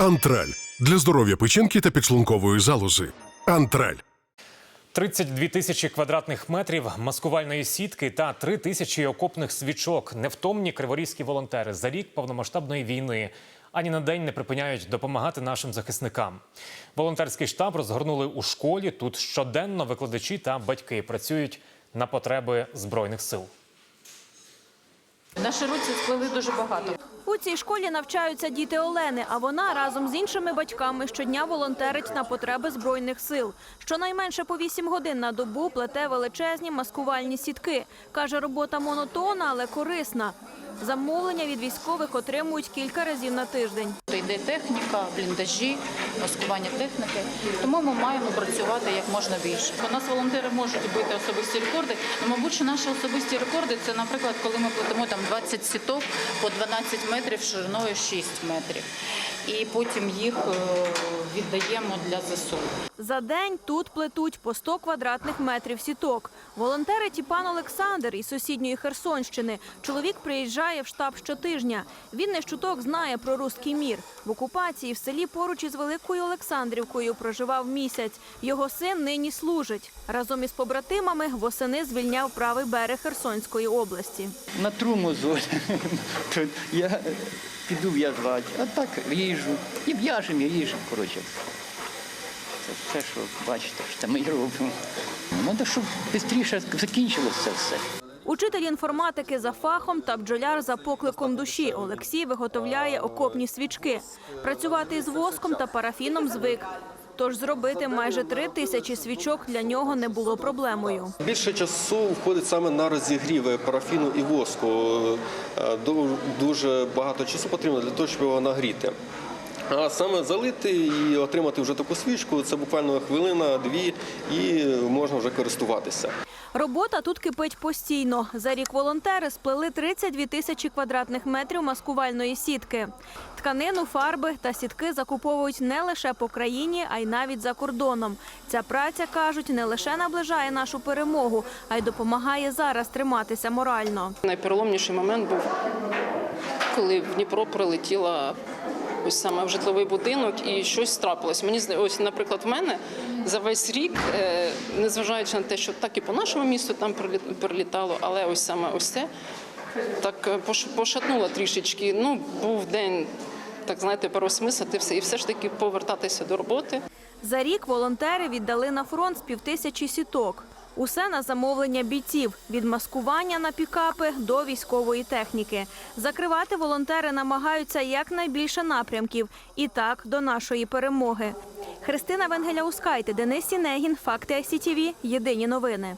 Антраль для здоров'я печінки та підшлункової залози. Антраль. 32 тисячі квадратних метрів маскувальної сітки та 3 тисячі окопних свічок. Невтомні криворізькі волонтери за рік повномасштабної війни ані на день не припиняють допомагати нашим захисникам. Волонтерський штаб розгорнули у школі. Тут щоденно викладачі та батьки працюють на потреби збройних сил. Наші руці сплели дуже багато. У цій школі навчаються діти Олени, а вона разом з іншими батьками щодня волонтерить на потреби збройних сил. Щонайменше по 8 годин на добу плете величезні маскувальні сітки. Каже, робота монотонна, але корисна. Замовлення від військових отримують кілька разів на тиждень. То йде техніка, бліндажі, маскування техніки. Тому ми маємо працювати як можна більше. У нас волонтери можуть бити особисті рекорди. Мабуть, що наші особисті рекорди це, наприклад, коли ми плетемо там 20 сіток по 12 метрів шириною 6 метрів. І потім їх е, віддаємо для ЗСУ. За день тут плетуть по 100 квадратних метрів сіток. Волонтерить і пан Олександр із сусідньої Херсонщини. Чоловік приїжджає в штаб щотижня. Він не щуток знає про руський мір. В окупації в селі поруч із Великою Олександрівкою проживав місяць. Його син нині служить. Разом із побратимами восени звільняв правий берег Херсонської області. на тру мозоль. То я піду в'язати, а так їжу. І в'яжемо, і їжемо, коротше. Це все, що бачите, що ми робимо. Треба, щоб швидше закінчилося все. Учитель інформатики за фахом та бджоляр за покликом душі. Олексій виготовляє окопні свічки. Працювати із воском та парафіном звик. Тож зробити майже три тисячі свічок для нього не було проблемою. Більше часу входить саме на розігрів парафіну і воску. Е, Дуже багато часу потрібно для того, щоб його нагріти. А саме залити і отримати вже таку свічку це буквально хвилина, дві, і можна вже користуватися. Робота тут кипить постійно. За рік волонтери сплели 32 тисячі квадратних метрів маскувальної сітки. Тканину, фарби та сітки закуповують не лише по країні, а й навіть за кордоном. Ця праця кажуть не лише наближає нашу перемогу, а й допомагає зараз триматися морально. Найпереломніший момент був, коли в Дніпро прилетіла ось саме в житловий будинок і щось трапилось. Мені ось, наприклад, в мене за весь рік, е, незважаючи на те, що так і по нашому місту там прилітало, але ось саме ось це так е, пошатнуло трішечки. Ну, був день, так знаєте, переосмислити все і все ж таки повертатися до роботи. За рік волонтери віддали на фронт з півтисячі сіток. Усе на замовлення бійців від маскування на пікапи до військової техніки. Закривати волонтери намагаються якнайбільше напрямків і так до нашої перемоги. Христина Венгеля Ускайте, Денис Сінегін, Факти ICTV, Єдині новини.